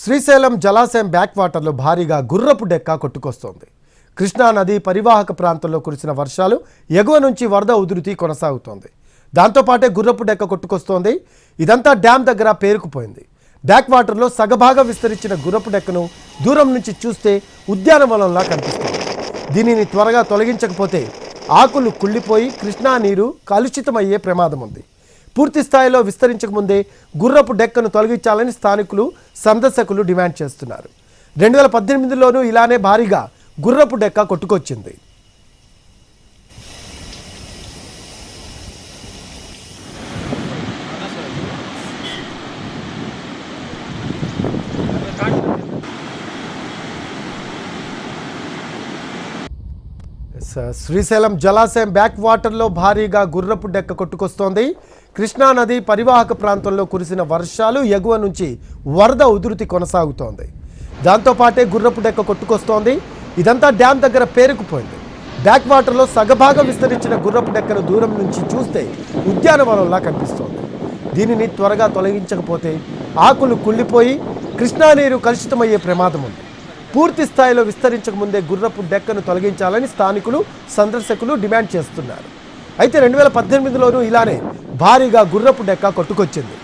శ్రీశైలం జలాశయం బ్యాక్ వాటర్లో భారీగా గుర్రపు డెక్క కొట్టుకొస్తోంది. కృష్ణా నది పరివాహక ప్రాంతంలో కురిసిన వర్షాలు ఎగువ నుంచి వరద ఉధృతి కొనసాగుతోంది. దాంతోపాటే గుర్రపు డెక్క కొట్టుకొస్తోంది. ఇదంతా డ్యామ్ దగ్గర పేరుకుపోయింది. బ్యాక్ వాటర్లో సగభాగం విస్తరించిన గుర్రపు డెక్కను దూరం నుంచి చూస్తే ఉద్యానవనంలా కనిపిస్తుంది. దీనిని త్వరగా తొలగించకపోతే ఆకులు కుళ్ళిపోయి కృష్ణా నీరు కలుషితమయ్యే ప్రమాదం ఉంది పూర్తి స్థాయిలో విస్తరించక ముందే గుర్రపు డెక్కను తొలగించాలని స్థానికులు సందర్శకులు డిమాండ్ చేస్తున్నారు. రెండు వేల పద్దెనిమిదిలోనూ ఇలానే భారీగా గుర్రపు డెక్క కొట్టుకొచ్చింది. శ్రీశైలం జలాశయం బ్యాక్ వాటర్లో భారీగా గుర్రపు డెక్క కొట్టుకొస్తోంది. కృష్ణా నది పరివాహక ప్రాంతంలో కురిసిన వర్షాలు ఎగువ నుంచి వరద ఉధృతి కొనసాగుతోంది. దాంతోపాటే గుర్రపు డెక్క కొట్టుకొస్తోంది. ఇదంతా డ్యామ్ దగ్గర పేరుకుపోయింది. బ్యాక్ వాటర్లో సగభాగం విస్తరించిన గుర్రపు డెక్కను దూరం నుంచి చూస్తే ఉద్యానవనంలా కనిపిస్తోంది. దీనిని త్వరగా తొలగించకపోతే ఆకులు కుళ్ళిపోయి కృష్ణా నీరు కలుషితమయ్యే ప్రమాదం ఉంది. పూర్తి స్థాయిలో విస్తరించక ముందే గుర్రపు డెక్కను తొలగించాలని స్థానికులు సందర్శకులు డిమాండ్ చేస్తున్నారు. అయితే రెండు వేల పద్దెనిమిదిలోనూ ఇలానే భారీగా గుర్రపు డెక్క కొట్టుకొచ్చింది.